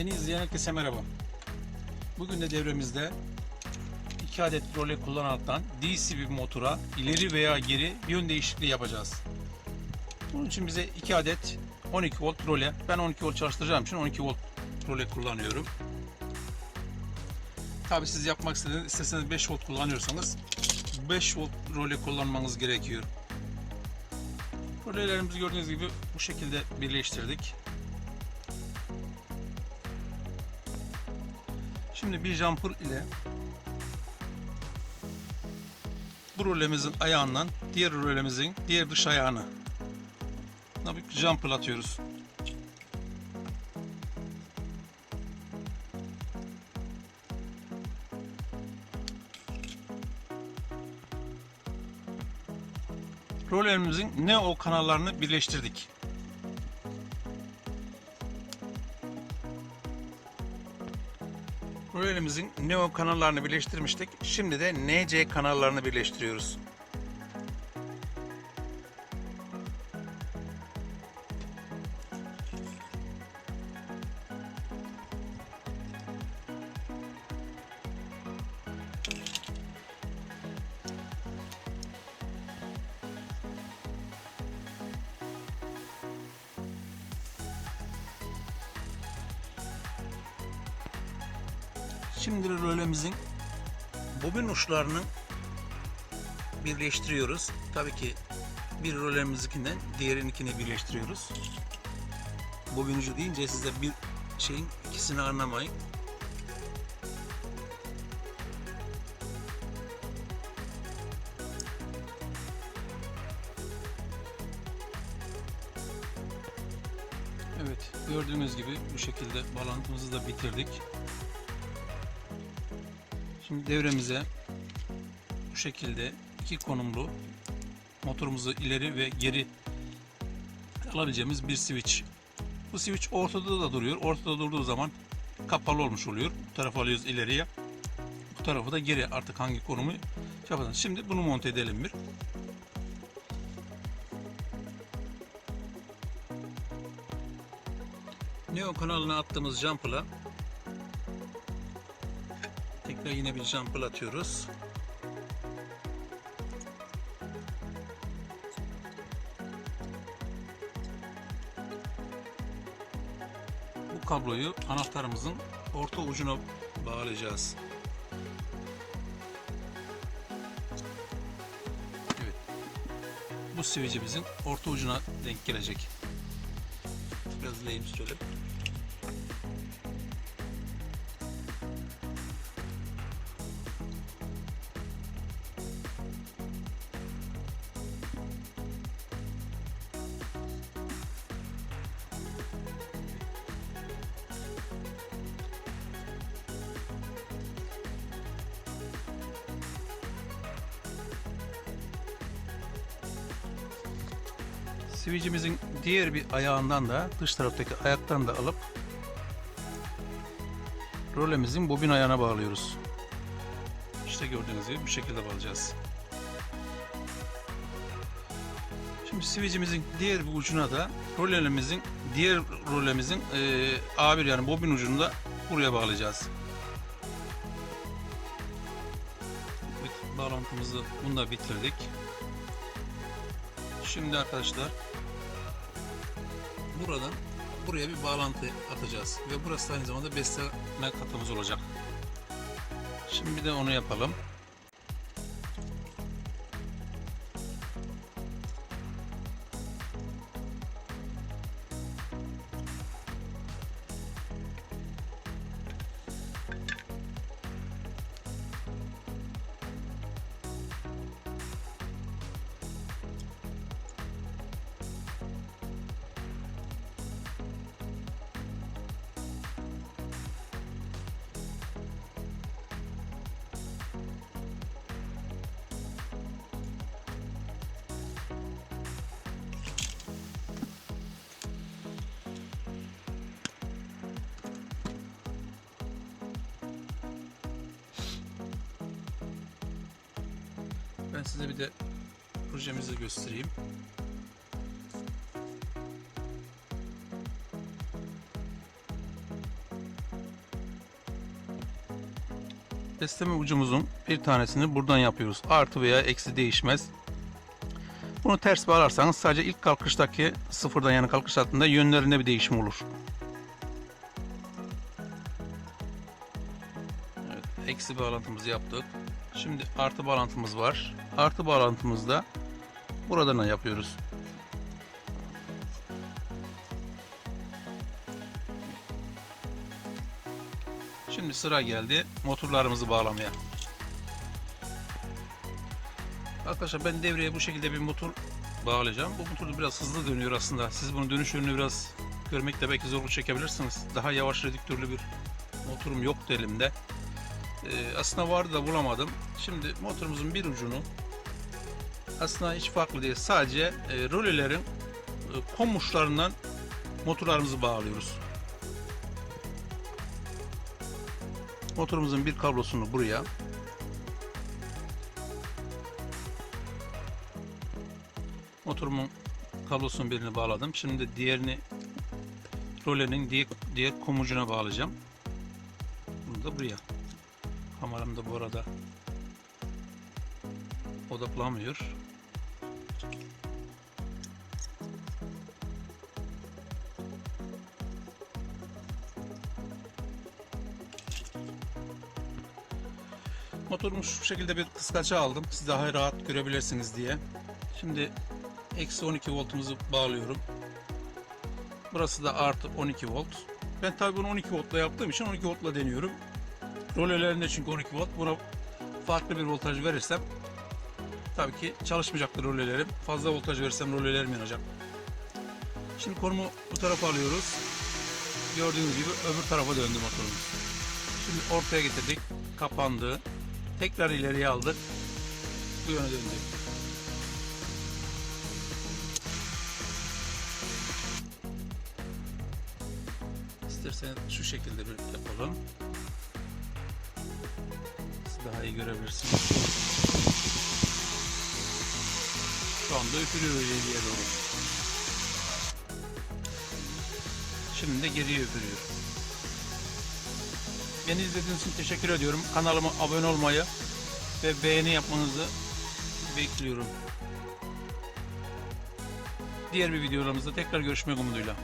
Beni izleyen herkese merhaba. Bugün de devremizde 2 adet role kullanaraktan DC bir motora ileri veya geri yön değişikliği yapacağız. Bunun için bize 2 adet 12 volt role, ben 12 volt çalıştıracağım için 12 volt role kullanıyorum. Tabi siz yapmak istediğiniz, isteseniz 5 volt kullanıyorsanız 5 volt role kullanmanız gerekiyor. Rolelerimizi gördüğünüz gibi bu şekilde birleştirdik. Şimdi bir jumper ile bu rolemizin ayağından diğer rolemizin diğer dış ayağına buna bir jumper atıyoruz. Rolerimizin neo kanallarını birleştirdik. Rolerimizin neo kanallarını birleştirmiştik. Şimdi de NC kanallarını birleştiriyoruz. Şimdi rolemizin bobin uçlarını birleştiriyoruz. Tabii ki bir rolemizkinden diğerininkini birleştiriyoruz. Bobin ucu deyince siz de bir şeyin ikisini anlamayın. Evet, gördüğünüz gibi bu şekilde bağlantımızı da bitirdik. Şimdi devremize bu şekilde iki konumlu motorumuzu ileri ve geri alabileceğimiz bir switch. Bu switch ortada da duruyor. Ortada durduğu zaman kapalı olmuş oluyor. Bu tarafa alıyoruz ileriye. Bu tarafı da geri artık hangi konumu yapalım. Şimdi bunu monte edelim bir. Neo kanalına attığımız jumper'la Tekrar yine bir jumper atıyoruz. Bu kabloyu anahtarımızın orta ucuna bağlayacağız. Evet. Bu switch'imizin orta ucuna denk gelecek. Biraz lehim sürelim. Switch'imizin diğer bir ayağından da dış taraftaki ayaktan da alıp rolemizin bobin ayağına bağlıyoruz. İşte gördüğünüz gibi bu şekilde bağlayacağız. Şimdi switch'imizin diğer bir ucuna da rolemizin diğer rolemizin e, A1 yani bobin ucunu da buraya bağlayacağız. Evet, bağlantımızı bunu da bitirdik. Şimdi arkadaşlar buradan buraya bir bağlantı atacağız ve burası aynı zamanda besleme katımız olacak. Şimdi bir de onu yapalım. Ben size bir de projemizi göstereyim. Besleme ucumuzun bir tanesini buradan yapıyoruz. Artı veya eksi değişmez. Bunu ters bağlarsanız sadece ilk kalkıştaki sıfırdan yani kalkış hattında yönlerinde bir değişim olur. Eksi bağlantımızı yaptık. Şimdi artı bağlantımız var. Artı bağlantımızda buradan yapıyoruz. Şimdi sıra geldi motorlarımızı bağlamaya. Arkadaşlar ben devreye bu şekilde bir motor bağlayacağım. Bu motor biraz hızlı dönüyor aslında. Siz bunun dönüş yönünü biraz görmekte belki zorluk çekebilirsiniz. Daha yavaş redüktörlü bir motorum yoktu elimde. Ee, aslında vardı da bulamadım. Şimdi motorumuzun bir ucunu aslında hiç farklı değil. Sadece e, rölelerin e, komuşlarından motorlarımızı bağlıyoruz. Motorumuzun bir kablosunu buraya motorumun kablosunun birini bağladım. Şimdi diğerini rolenin diğer, diğer komucuna bağlayacağım. Bunu da buraya. Kameram da bu arada odaklanmıyor. Motorumu şu şekilde bir kıskaça aldım. Siz daha rahat görebilirsiniz diye. Şimdi eksi 12 voltumuzu bağlıyorum. Burası da artı 12 volt. Ben tabi bunu 12 voltla yaptığım için 12 voltla deniyorum. Rolelerinde çünkü 12 volt. Buna farklı bir voltaj verirsem tabii ki çalışmayacaktır rolelerim. Fazla voltaj verirsem rolelerim yanacak. Şimdi konumu bu tarafa alıyoruz. Gördüğünüz gibi öbür tarafa döndü motorumuz. Şimdi ortaya getirdik. Kapandı. Tekrar ileriye aldık. Bu yöne döndük. İsterseniz şu şekilde bir yapalım. Daha iyi görebilirsiniz. Şu anda üfürüyor ileriye doğru. Şimdi de geriye üfürüyor. Beni izlediğiniz için teşekkür ediyorum. Kanalıma abone olmayı ve beğeni yapmanızı bekliyorum. Diğer bir videolarımızda tekrar görüşmek umuduyla.